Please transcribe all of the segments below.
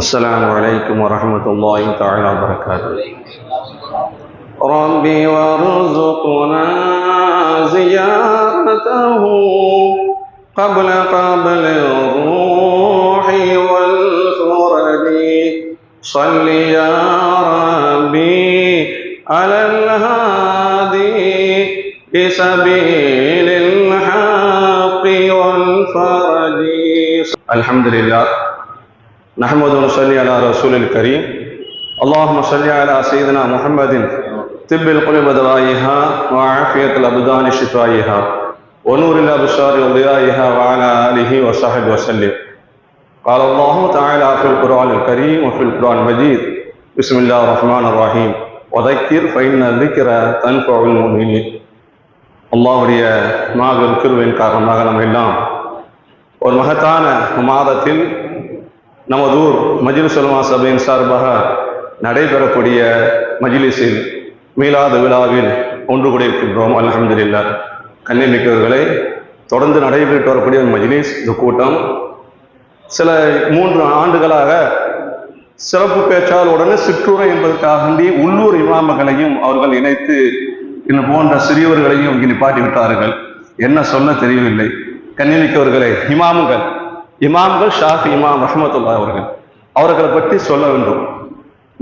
السلام عليكم ورحمة الله تعالى وبركاته. ربي وارزقنا زيارته قبل قبل الروح والفرج صل يا ربي على الهادي بسبيل الحق والفرج. الحمد لله. نحمد ونصلي على رسول الكريم اللهم صل على سيدنا محمد طب القلوب دوائها وعافية الأبدان شفائها ونور الأبصار وضيائها وعلى آله وصحبه وسلم قال الله تعالى في القرآن الكريم وفي القرآن المجيد بسم الله الرحمن الرحيم وذكر فإن الذكر تنفع المؤمنين அல்லாஹுடைய மாபெரும் கிருவின் காரணமாக நம்ம எல்லாம் ஒரு மகத்தான மாதத்தில் நமது ஊர் மஜ்லிஸ் உலமா சபையின் சார்பாக நடைபெறக்கூடிய மஜிலிஸில் மீளாத விழாவில் ஒன்று கூடியிருக்கின்றோம் அலமதுல்லா கண்ணிமிக்கவர்களை தொடர்ந்து நடைபெற்று வரக்கூடிய மஜிலிஸ் இந்த கூட்டம் சில மூன்று ஆண்டுகளாக சிறப்பு பேச்சால் உடனே சிற்றூரை என்பதற்காக உள்ளூர் இமாமங்களையும் அவர்கள் இணைத்து இன்னும் போன்ற சிறியவர்களையும் இங்கே நிப்பாட்டி விட்டார்கள். என்ன சொல்ல தெரியவில்லை. கண்ணிமிக்கவர்களை இமாம்கள் இமாம்கள் ஷாஃபி இமாம் ரஹமத்துல்லா அவர்கள். அவர்களை பற்றி சொல்ல வேண்டும்.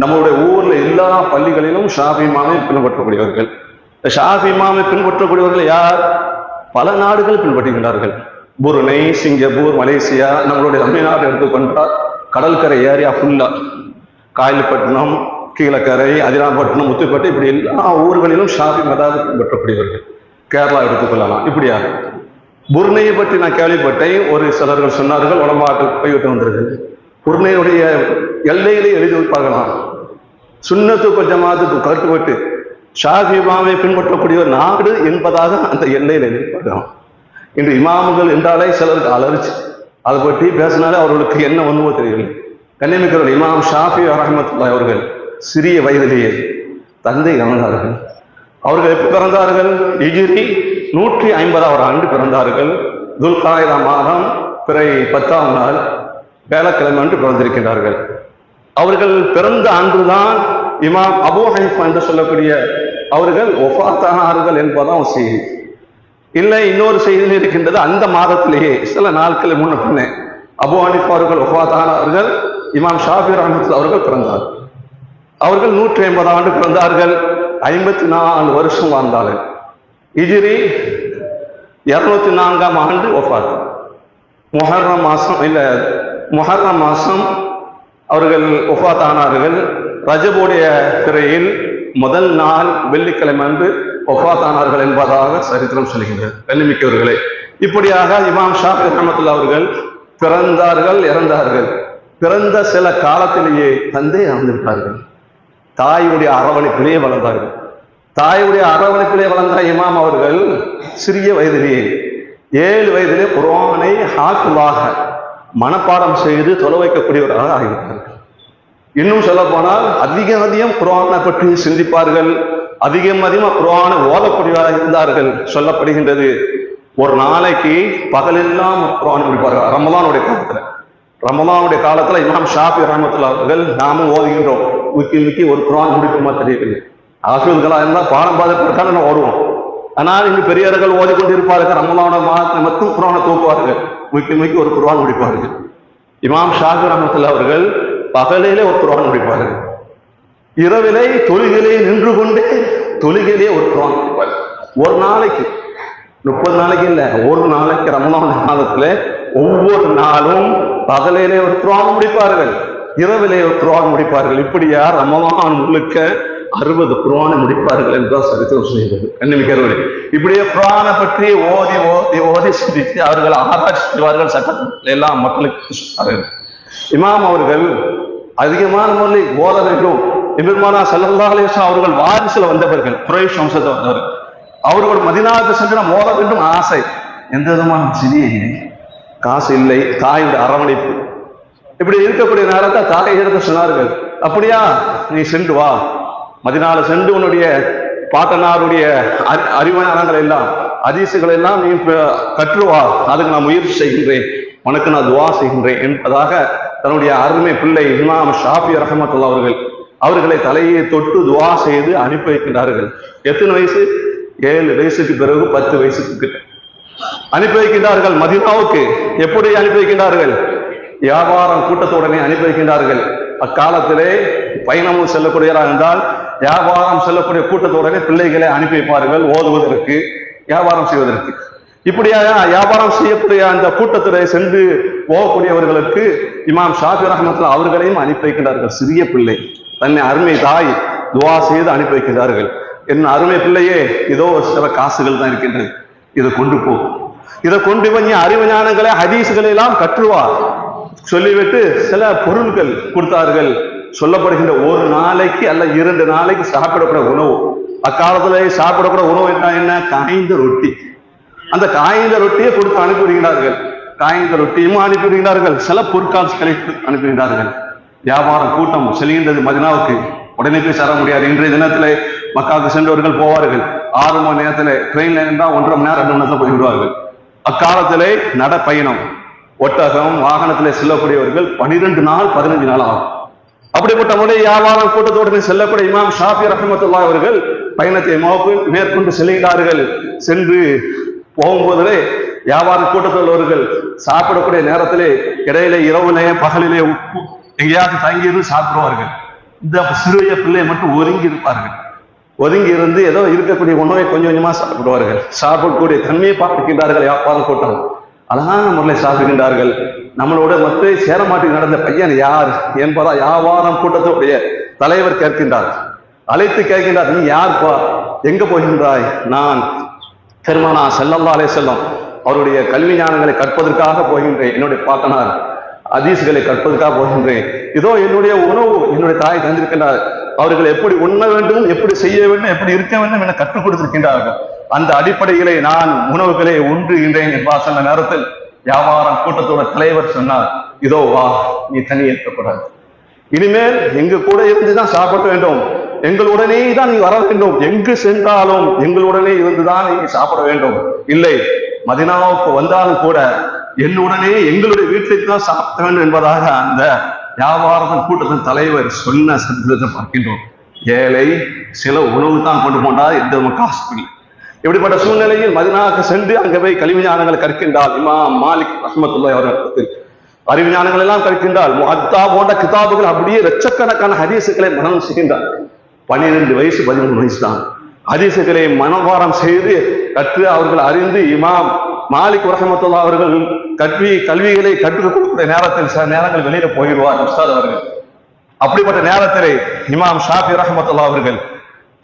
நம்மளுடைய ஊர்ல எல்லா பள்ளிகளிலும் ஷாஃபி இமாமை பின்பற்றக்கூடியவர்கள். ஷாஃபி இமாமை பின்பற்றக்கூடியவர்கள் யார்? பல நாடுகள் பின்பற்றுகின்றார்கள். புருனை சிங்கப்பூர் மலேசியா நம்மளுடைய தமிழ்நாடு எடுத்துக்கொண்டால் கடற்கரை ஏரியா ஃபுல்லா காயல்பட்டினம் கீழக்கரை அதிராம்பட்டினம் முத்துப்பட்டு இப்படி எல்லா ஊர்களிலும் ஷாஃபி மதாவை பின்பற்றக்கூடியவர்கள். கேரளா எடுத்துக்கொள்ளலாம். இப்படியா? புர்னையை பற்றி நான் கேள்விப்பட்டேன். ஒரு சிலர்கள் சொன்னார்கள் உடம்பாக்கள் போய்விட்டு வந்தது புர்னையுடைய எல்லையிலே எழுதி வைப்பார்களாம் சுண்ணத்து ஜமாத்துக்கு கட்டுப்பட்டு ஷாஃபி இமாமை பின்பற்றக்கூடிய ஒரு நாடு என்பதாக அந்த எல்லையில் எழுதிப்பார்களாம் இன்று இமாமுகள் என்றாலே சிலருக்கு அலர்ச்சி. அதை பற்றி பேசினாலே அவர்களுக்கு என்ன ஒன்றுமோ தெரியவில்லை. கண்ணியமிக்கிறவர்கள் இமாம் ஷாஃபி ரஹமத்துல்லா அவர்கள் சிறிய வயதிலேயே தந்தை இறந்தார்கள். அவர்கள் எப்போ பிறந்தார்கள்? இஜிரி நூற்றி ஐம்பதாவது ஆண்டு பிறந்தார்கள். துல்காயிரம் மாதம் பிறை பத்தாம் நாள் வேலைக்கிழமை அன்று பிறந்திருக்கின்றார்கள் அவர்கள் பிறந்த அன்றுதான் இமாம் அபு ஹனிஃபா என்று சொல்லக்கூடிய அவர்கள் ஒஃபாத்தானார்கள் என்பதான் செய்தி. இல்லை இன்னொரு செய்தியில் இருக்கின்றது. அந்த மாதத்திலேயே சில நாட்கள் முன்ன பின்னே அபு ஹனிஃபா அவர்கள் ஒஃபாத்தானார்கள் இமாம் ஷாஃபி ரஹமத்து அவர்கள் பிறந்தார் அவர்கள் நூற்றி ஐம்பது ஆண்டு பிறந்தார்கள். ஐம்பத்தி நாலு வருஷம் வாழ்ந்தார்கள். இஜிரி இருநூத்தி நான்காம் ஆண்டு ஒஃபாத் மொஹர்ரம் மாசம் இல்ல மொஹர்ரம் மாசம் அவர்கள் ஒஃபாத் ஆனார்கள். ரஜபுடைய திரையில் முதல் நாள் வெள்ளிக்கிழமை அன்று ஒஃபாத் ஆனார்கள் என்பதாக சரித்திரம் சொல்கின்றது. கண்ணிமிக்கவர்களே இப்படியாக இமாம் ஷா ரஹமத்துல்லா அவர்கள் பிறந்தார்கள் இறந்தார்கள். பிறந்த சில காலத்திலேயே தந்தை இறந்து விட்டார்கள் தாயுடைய அரவணைப்பிலேயே வளர்ந்தார்கள். தாயுடைய அரவணைப்பிலே வளர்ந்த இமாம் அவர்கள் சிறிய வயதிலே ஏழு வயதிலே குரானை ஹாக்குவாக மனப்பாடம் செய்து தொலை வைக்கக்கூடியவராக ஆகிவிட்டார்கள். இன்னும் சொல்ல போனால் அதிகம் அதிகம் குரானை பற்றி சிந்திப்பார்கள் அதிகம் அதிகமாக குரானை ஓதக்கூடியவராக இருந்தார்கள் சொல்லப்படுகின்றது. ஒரு நாளைக்கு பகலெல்லாம் குரான் முடிப்பார்கள். ரமலானுடைய காலத்துல. ரமலானுடைய காலத்துல இமாம் ஷாஃபி ரஹமத்துல அவர்கள் நாமும் ஓதுகின்றோம். முக்கி முக்கி ஒரு குரான் முடிக்குமா தெரியவில்லை. ஆசிரியர்களாக இருந்தால் பாடம் பாதப்பட்டால் நம்ம ஓடுவோம். ஆனால் இங்கு பெரியவர்கள் ஓதிக்கொண்டிருப்பார்கள் ரமலான மாதத்தை மட்டும் குரானை தூக்குவார்கள். முக்கி முக்கி ஒரு குரான் முடிப்பார்கள். இமாம் ஷாஃபி ரஹமத்துல்லா அவர்கள் பகலிலே ஒரு குரான் முடிப்பார்கள். இரவிலே தொழுகிலே நின்று கொண்டே தொழுகிலே ஒரு குரான் முடிப்பார்கள். ஒரு நாளைக்கு முப்பது நாளைக்கு இல்ல ஒரு நாளைக்கு ரமலான மாதத்துல ஒவ்வொரு நாளும் பகலிலே ஒரு குரான் முடிப்பார்கள். இரவிலே ஒரு குரான் முடிப்பார்கள். இப்படியா ரமலான் முழுக்க அறுபது குரானை முடிப்பார்கள் என்றுதான் சரித்திரம் செய்கிறது கண்ணிமிக்கிறவர்களே இப்படியே குரானை பற்றி ஓதி ஓதி ஓதி சிந்தித்து அவர்கள் ஆராய்ச்சி செய்வார்கள் சட்டத்தில் எல்லாம் மக்களுக்கு இமாம் அவர்கள் அதிகமான முறையில் ஓத வேண்டும் எம்பெருமானா சல்லல்லா அவர்கள் வாரிசுல வந்தவர்கள் குறைஷ் வம்சத்தை வந்தவர்கள். அவர்கள் மதினாவுக்கு சென்று நாம் ஓத வேண்டும் ஆசை. எந்த விதமான சிறிய இல்லை காசு இல்லை தாயுடைய அரவணைப்பு. இப்படி இருக்கக்கூடிய நேரத்தை தாயை எடுத்து சொன்னார்கள் அப்படியா நீ சென்று வா. மதினால சென்று உன்னுடைய பாட்டனாருடைய அறி- அறிவானங்கள் எல்லாம் அதிசுகள் எல்லாம் நீ கற்றுவா. அதுக்கு நான் முயற்சி செய்கின்றேன். உனக்கு நான் துவா செய்கின்றேன் என்பதாக தன்னுடைய அருமை பிள்ளை இமாம் ஷாஃபி ரஹமத்துல்லா அவர்கள் அவர்களை தலையை தொட்டு துவா செய்து அனுப்பி வைக்கின்றார்கள். எத்தனை வயசு? ஏழு வயசுக்கு பிறகு பத்து வயசுக்கு கிட்ட. அனுப்பி வைக்கின்றார்கள். மதினாவுக்கு எப்படி அனுப்பி வைக்கின்றார்கள்? வியாபாரம் கூட்டத்துடனே அனுப்பி வைக்கின்றார்கள். அக்காலத்திலே பயணமும் செல்லக்கூடியதாக இருந்தால் வியாபாரம் செல்லக்கூடிய கூட்டத்துடனே பிள்ளைகளை அனுப்பி வைப்பார்கள் ஓதுவதற்கு வியாபாரம் செய்வதற்கு. இப்படியாக வியாபாரம் செய்யக்கூடிய அந்த கூட்டத்திலே சென்று போகக்கூடியவர்களுக்கு இமாம் ஷாஃபி ரஹமத்துல அவர்களையும் அனுப்பி வைக்கின்றார்கள். சிறிய பிள்ளை தன்னை அருமை தாய் துவா செய்து அனுப்பி வைக்கிறார்கள் என் அருமை பிள்ளையே இதோ சில காசுகள் தான் இருக்கின்றது இதை கொண்டு போ. இதை கொண்டு போய் நீ அறிவு ஞானங்களை ஹதீஸ்களை எல்லாம் கற்றுவா. சொல்லிவிட்டு சில பொருள்கள் கொடுத்தார்கள். சொல்லப்படுகின்ற ஒரு நாளைக்கு அல்ல இரண்டு நாளைக்கு சாப்பிடக்கூடிய உணவு. அக்காலத்துல சாப்பிடக்கூடிய உணவு என்ன என்ன? காய்ந்த ரொட்டி. அந்த காய்ந்த ரொட்டியை கொடுத்து அனுப்பிவிடுகிறார்கள். காய்ந்த ரொட்டியும் அனுப்பிவிடுகிறார்கள். சில பொற்காட்சிகளை அனுப்புகிறார்கள் வியாபாரம் கூட்டம் செல்கின்றது மதினாவுக்கு. உடனே போய் சேர முடியாது. இன்றைய தினத்திலே மக்காவுக்கு சென்றவர்கள் போவார்கள். ஆறு மணி நேரத்தில் ட்ரெயின்ல இருந்தால் ஒன்றரை மணி நேரம் ரெண்டு மணி நேரத்தில் போய்விடுவார்கள் அக்காலத்திலே நடப்பயணம். ஒட்டகம் வாகனத்தில் செல்லக்கூடியவர்கள் பனிரெண்டு நாள் பதினஞ்சு நாள் ஆகும். அப்படிப்பட்ட முறை வியாபாரம் கூட்டத்தோடு செல்லக்கூடிய இமாம் ஷாஃபி ரஹமத்துல்லா அவர்கள் பயணத்தை மேற்கொண்டு செல்கிறார்கள். சென்று போகும்போதிலே வியாபார உள்ளவர்கள் சாப்பிடக்கூடிய நேரத்திலே இடையிலே இரவுலே பகலிலே உப்பு எங்கேயாவது தங்கியிருந்து சாப்பிடுவார்கள். இந்த சிறிய பிள்ளை மட்டும் ஒதுங்கி இருப்பார்கள் ஒதுங்கி இருந்து ஏதோ இருக்கக்கூடிய உணவை கொஞ்சம் கொஞ்சமாக சாப்பிடுவார்கள். சாப்பிடக்கூடிய தன்மையை பார்க்கின்றார்கள் வியாபார கூட்டம். அழகான முறையில் சாப்பிடுகின்றார்கள். நம்மளோட மத்திய சேரமாட்டில் நடந்த பையன் யார் என்பதா வியாபாரம் கூட்டத்துடைய தலைவர் கேட்கின்றார். அழைத்து கேட்கின்றார் நீ யார்ப்பா? எங்க போகின்றாய்? நான் பெருமானா செல்லல்லா அலே செல்லம் அவருடைய கல்வி ஞானங்களை கற்பதற்காக போகின்றேன். என்னுடைய பாட்டனார் அதீசுகளை கற்பதற்காக போகின்றேன். இதோ என்னுடைய உணவு என்னுடைய தாய் தந்திருக்கின்றார். அவர்கள் எப்படி உண்ண வேண்டும் எப்படி செய்ய வேண்டும் எப்படி இருக்க வேண்டும் என கற்றுக் கொடுத்திருக்கின்றார்கள். அந்த அடிப்படையிலே நான் உணவுகளை உண்றுகின்றேன் என்பா சொன்ன நேரத்தில் வியாபாரம் கூட்டத்தோட தலைவர் சொன்னார் இதோ வா நீ தனி இருக்கக்கூடாது இனிமேல் எங்க கூட இருந்துதான் சாப்பிட வேண்டும். எங்களுடனே தான் நீ வர வேண்டும். எங்கு சென்றாலும் எங்களுடனே இருந்துதான் நீ சாப்பிட வேண்டும். இல்லை மதினாவுக்கு வந்தாலும் கூட என்னுடனே எங்களுடைய வீட்டுக்கு தான் சாப்பிட வேண்டும் என்பதாக அந்த வியாபாரத்தின் கூட்டத்தின் தலைவர் சொன்ன சந்தத்தை பார்க்கின்றோம். ஏழை சில உணவு தான் கொண்டு போனால் எந்த காசு இல்லை. இப்படிப்பட்ட சூழ்நிலையில் மதினாக சென்று அங்கே போய் கல்வி ஞானங்களை கற்கின்றால் இமாம் மாலிக் ரஹமத்துல்லாஹி அவர்கள் அறிவு ஞானங்கள் எல்லாம் கற்கின்றால் அத்தா போன்ற கிதாபுகள் அப்படியே லட்சக்கணக்கான ஹதீசுகளை மனம் செய்கின்றார். பன்னிரெண்டு வயசு பதிமூணு வயசு தான். ஹதீசுகளை மனவாரம் செய்து கற்று அவர்கள் அறிந்து இமாம் மாலிக் ரஹமத்துல்லா அவர்கள் கல்வி கல்விகளை கற்றுக் கொடுக்கிற நேரத்தில் சில நேரங்கள் வெளியில போயிடுவார் உஸ்தாத் அவர்கள். அப்படிப்பட்ட நேரத்திலே இமாம் ஷாஃபி ரஹமத்துல்லா அவர்கள்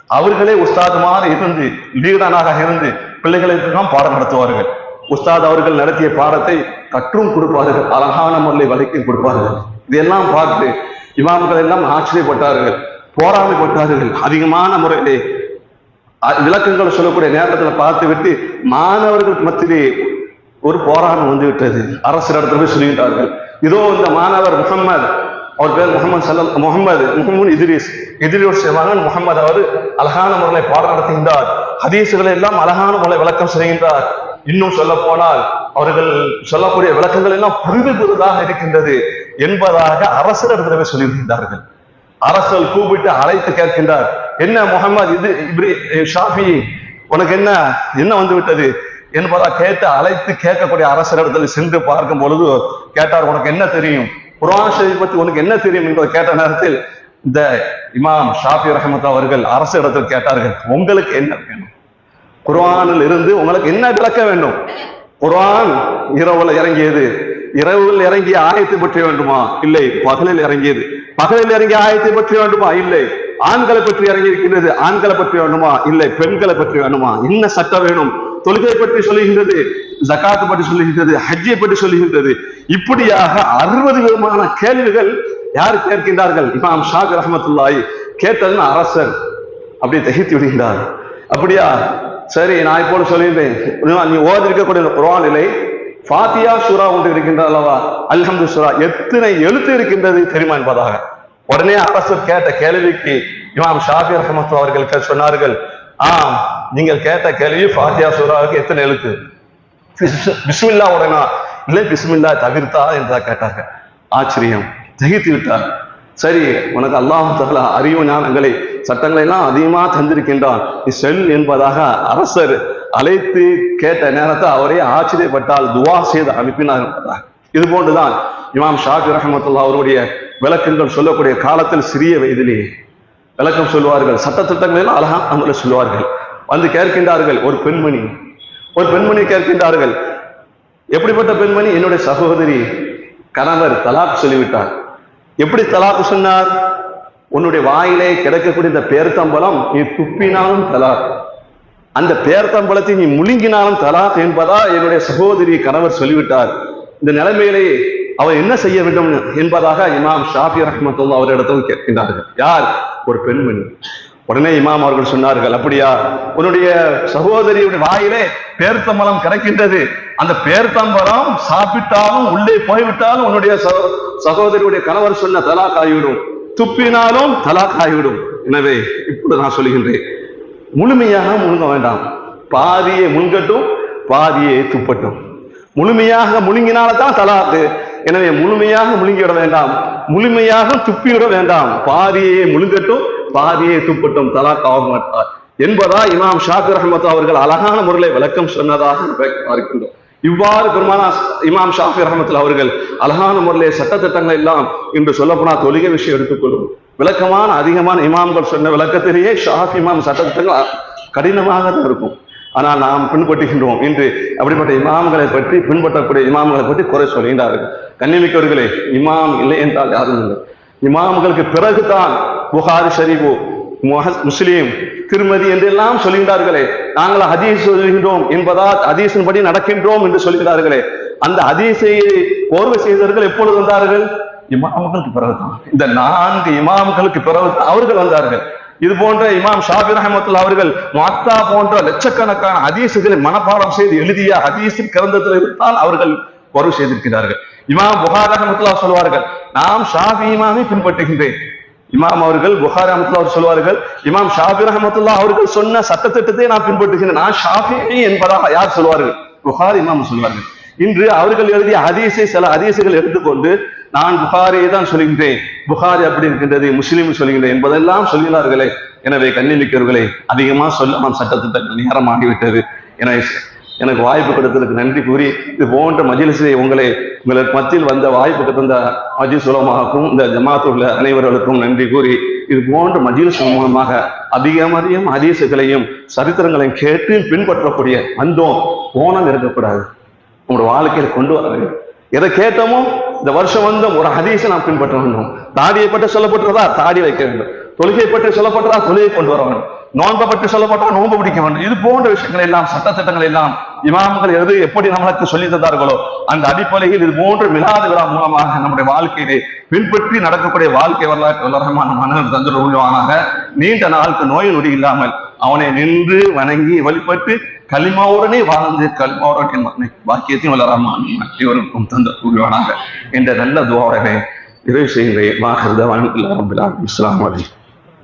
அவர்களே உஸ்தாதுமாக இருந்து லீடனாக இருந்து பிள்ளைகளுக்கெல்லாம் பாடம் நடத்துவார்கள். உஸ்தாத் அவர்கள் நடத்திய பாடத்தை கற்றும் கொடுப்பார்கள் அழகான முறையில் வழக்கில் கொடுப்பார்கள். இதெல்லாம் பார்த்து இமாம்கள் எல்லாம் ஆச்சரியப்பட்டார்கள் போராமைப்பட்டார்கள் அதிகமான முறையிலே அ- விளக்கங்கள் சொல்லக்கூடிய நேரத்தில் பார்த்து விட்டு மாணவர்கள் மத்தியிலே ஒரு போராட்டம் வந்து விட்டது. இடத்துல போய் சொல்லிவிட்டார்கள் இதோ இந்த மாணவர் முகம்மது அவர் பேர் முகமது சல்லல் முகமது முகமது இதிரிஸ். இதிரியோட மகன் முகமது அவர் அழகான முறையில் பாடம் நடத்துகின்றார். ஹதீசுகளை எல்லாம் அழகான முறை விளக்கம் செய்கின்றார். இன்னும் சொல்ல போனால் அவர்கள் சொல்லக்கூடிய விளக்கங்கள் எல்லாம் புரிந்து புதுதாக இருக்கின்றது என்பதாக அரசர் இடத்துல சொல்லியிருக்கின்றார்கள். அரசல் கூப்பிட்டு அழைத்து கேட்கின்றார் என்ன முகமது இது இப்ரி ஷாஃபி உனக்கு என்ன என்ன வந்து விட்டது என்பதா கேட்டு அழைத்து கேட்கக்கூடிய அரசரிடத்தில் சென்று பார்க்கும் பொழுது கேட்டார் உனக்கு என்ன தெரியும்? குரான் ஷரீஃப் பத்தி உனக்கு என்ன தெரியும் என்பதை கேட்ட நேரத்தில் இந்த இமாம் ஷாஃபி ரஹமத் அவர்கள் அரசு இடத்தில் கேட்டார்கள் உங்களுக்கு என்ன வேணும்? குர்ஆனில் இருந்து உங்களுக்கு என்ன விளக்க வேண்டும்? குர்ஆன் இரவுல இறங்கியது இரவில் இறங்கிய ஆயத்தை பற்றி வேண்டுமா? இல்லை. பகலில் இறங்கியது. பகலில் இறங்கிய ஆயத்தை பற்றி வேண்டுமா? இல்லை. ஆண்களை பற்றி இறங்கி இருக்கின்றது ஆண்களை பற்றி வேண்டுமா? இல்லை. பெண்களை பற்றி வேண்டுமா? என்ன சட்டம் வேணும்? தொழுகை பற்றி சொல்லுகின்றது. ஜகாத்து பற்றி சொல்லுகின்றது ஹஜ்ஜை பற்றி சொல்லுகின்றது. இப்படியாக அறுபது விதமான கேள்விகள் யார் கேட்கின்றார்கள்? இமாம் ஷாக் ரஹமத்துல்லாய் கேட்டதுன்னு அரசர் அப்படி தகித்து விடுகின்றார். அப்படியா? சரி நான் இப்போது சொல்லியிருந்தேன் நீ ஓதி இருக்கக்கூடிய குரானிலே ஃபாத்தியா சூரா ஒன்று இருக்கின்றது அல்லவா? அல்ஹம்து சூரா. எத்தனை எழுத்து இருக்கின்றது தெரியுமா என்பதாக. உடனே அரசர் கேட்ட கேள்விக்கு இமாம் ஷாஃபி ரஹமத்து அவர்கள் சொன்னார்கள் ஆம் நீங்கள் கேட்ட கேள்வி ஃபாத்தியா சூராவுக்கு எத்தனை எழுத்து? பிஸ்மில்லா உடனா? இல்லை பிஸ்மில்லா தவிர்த்தா என்றா கேட்டார்கள். ஆச்சரியம். தகித்து விட்டார். சரி உனக்கு அல்லாஹ் தஆலா அறிவு ஞானங்களை சட்டங்களை எல்லாம் அதிகமாக தந்திருக்கின்றான். நீ செல் என்பதாக அரசர் அழைத்து கேட்ட நேரத்தை அவரே ஆச்சரியப்பட்டால் துவா செய்து அனுப்பினார் என்பதாக. இது போன்றுதான் இமாம் ஷாஃபி ரஹமத்துல்லா அவருடைய விளக்கங்கள் சொல்லக்கூடிய காலத்தில் சிறிய வயதிலேயே விளக்கம் சொல்லுவார்கள். சட்டத்திட்டங்கள் எல்லாம் அழகா நம்மள சொல்லுவார்கள். வந்து கேட்கின்றார்கள் ஒரு பெண்மணி ஒரு பெண்மணி கேட்கின்றார்கள். எப்படிப்பட்ட பெண்மணி? என்னுடைய சகோதரி கணவர் தலாக் சொல்லிவிட்டார். எப்படி தலாக்கு சொன்னார்? உன்னுடைய வாயிலே கிடைக்கக்கூடிய இந்த பேர்த்தம்பலம் நீ துப்பினாலும் தலாக். அந்த பேர்த்தம்பலத்தை நீ முழுங்கினாலும் தலாக் என்பதா என்னுடைய சகோதரி கணவர் சொல்லிவிட்டார். இந்த நிலைமையிலே அவர் என்ன செய்ய வேண்டும் என்பதாக இமாம் ஷாஃபி ரஹ்மத்துல்லா அவரிடத்தில் கேட்கின்றார்கள். யார்? ஒரு பெண்மணி. உடனே இமாம் அவர்கள் சொன்னார்கள் அப்படியா? உன்னுடைய சகோதரியுடைய வாயிலே பேர்த்தம்பலம் கிடைக்கின்றது அந்த பேர்த்தம்பளம் சாப்பிட்டாலும் உள்ளே போய்விட்டாலும் உன்னுடைய சகோ- சகோதரியுடைய கணவர் சொன்ன தலாக் ஆகிவிடும் துப்பினாலும் தலாக் ஆகிவிடும் எனவே இப்படி நான் சொல்கின்றேன் முழுமையாக முழுங்க வேண்டாம். பாதியை முன்கட்டும் பாதியை துப்பட்டும். முழுமையாக முழுங்கினால்தான் தலாக்கு. எனவே முழுமையாக முழுங்கிவிட வேண்டாம். முழுமையாக துப்பிவிட வேண்டாம். பாதியை முழுங்கட்டும் பாதியை துப்பட்டும் தலாக் ஆக மாட்டார். என்பதா இமாம் ஷாஃபி ரஹமத் அவர்கள் அழகான முறையில் விளக்கம் சொன்னதாக பார்க்கின்றோம். இவ்வாறு பெருமானா இமாம் ஷாஃபி ரஹமத்துல அவர்கள் அழகான முறையிலே சட்டத்திட்டங்கள் எல்லாம் இன்று சொல்லப்போனால் தொழுகை விஷயம் எடுத்துக்கொள்ளும். விளக்கமான அதிகமான இமாம்கள் சொன்ன விளக்கத்திலேயே ஷாஃபி இமாம் சட்டத்திட்டங்கள் கடினமாக தான் இருக்கும். ஆனால் நாம் பின்பற்றுகின்றோம். இன்று அப்படிப்பட்ட இமாம்களை பற்றி பின்பற்றக்கூடிய இமாம்களை பற்றி குறை சொல்கின்றார்கள். கண்ணிமிக்கவர்களே இமாம் இல்லை என்றால் யாரும் இல்லை. இமாம்களுக்கு பிறகுதான் புகாரி ஷரீஃபு முஸ்லீம் திருமதி என்றெல்லாம் சொல்கின்றார்களே. நாங்கள் ஹதீஸ் சொல்கின்றோம் என்பதால் ஹதீஸின்படி நடக்கின்றோம் என்று சொல்கிறார்களே. அந்த ஹதீஸை கோர்வை செய்தவர்கள் எப்பொழுது வந்தார்கள்? இமாம்களுக்கு பிறகுதான். இந்த நான்கு இமாம்களுக்கு பிறகு அவர்கள் வந்தார்கள். இது போன்ற இமாம் ஷாபி ரஹமத்துல்லா அவர்கள் மத்தா போன்ற லட்சக்கணக்கான ஹதீசுகளை மனப்பாடம் செய்து எழுதிய ஹதீஸின் கிரந்தத்தில் இருந்தால் அவர்கள் பொருள் செய்திருக்கிறார்கள். இமாம் புகார் ரஹமத்துல்லா சொல்வார்கள். நாம் ஷாபி இமாமை பின்பற்றுகின்றேன். இமாம் அவர்கள் புகார் ரஹமத்துல்லா அவர் சொல்வார்கள் இமாம் ஷாபி ரஹமத்துல்லா அவர்கள் சொன்ன சட்டத்திட்டத்தை நான் பின்பற்றுகின்றேன். நான் ஷாஃபி என்பதாக யார் சொல்வார்கள்? புகார் இமாம் சொல்வார்கள். இன்று அவர்கள் எழுதிய அதிசை சில அதிசைகள் எடுத்துக்கொண்டு நான் புகாரியை தான் சொல்கின்றேன். புகாரி அப்படி இருக்கின்றது முஸ்லீம் சொல்கின்றேன் என்பதெல்லாம் சொல்கிறார்களே. எனவே கண்ணிமிக்கவர்களே அதிகமாக சொல்ல நாம் நேரம் ஆகிவிட்டது. என எனக்கு வாய்ப்பு கொடுத்ததுக்கு நன்றி கூறி இது போன்ற மஜிலிசை உங்களை உங்களுக்கு மத்தியில் வந்த வாய்ப்பு தந்த மஜிஸ் உலமாக்கும் இந்த ஜமாத்து உள்ள அனைவர்களுக்கும் நன்றி கூறி இது போன்ற மஜில் மூலமாக அதிகம் அதிசுகளையும் சரித்திரங்களையும் கேட்டு பின்பற்றக்கூடிய வந்தோம் ஓணம் இருக்கக்கூடாது. உங்களோட வாழ்க்கையில் கொண்டு வர வேண்டும். எதை கேட்டோமோ இந்த வருஷம் வந்து ஒரு ஹதீஸை நாம் பின்பற்ற வேண்டும். தாடியை பற்றி சொல்லப்பட்டுறதா தாடி வைக்க வேண்டும். தொழுகை பற்றி சொல்லப்பட்டதா? தொழுகை கொண்டு வரவன். நோன்பை பற்றி சொல்லப்பட்டா நோன்பு பிடிக்க வேண்டும் இது போன்ற விஷயங்கள் எல்லாம் சட்டத்திட்டங்கள் எல்லாம் இமாமங்கள் எது எப்படி நம்மளுக்கு சொல்லி தந்தார்களோ அந்த அடிப்படையில் இது போன்ற மிலாது விழா மூலமாக நம்முடைய வாழ்க்கையிலே பின்பற்றி நடக்கக்கூடிய வாழ்க்கை வரலாற்று வளரமான மனதில் தந்துட உள்ளவானாக. நீண்ட நாளுக்கு நோய் நொடி இல்லாமல் அவனை நின்று வணங்கி வழிபட்டு களிமாவுடனே வாழ்ந்து களிமாவுடன் மகனை பாக்கியத்தையும் வளராமல் இவருக்கும் தந்த கூறுவானாக என்ற நல்ல துவாரனை இறை செய்கிறேன் மாஹர்தவான் இஸ்லாம் அலி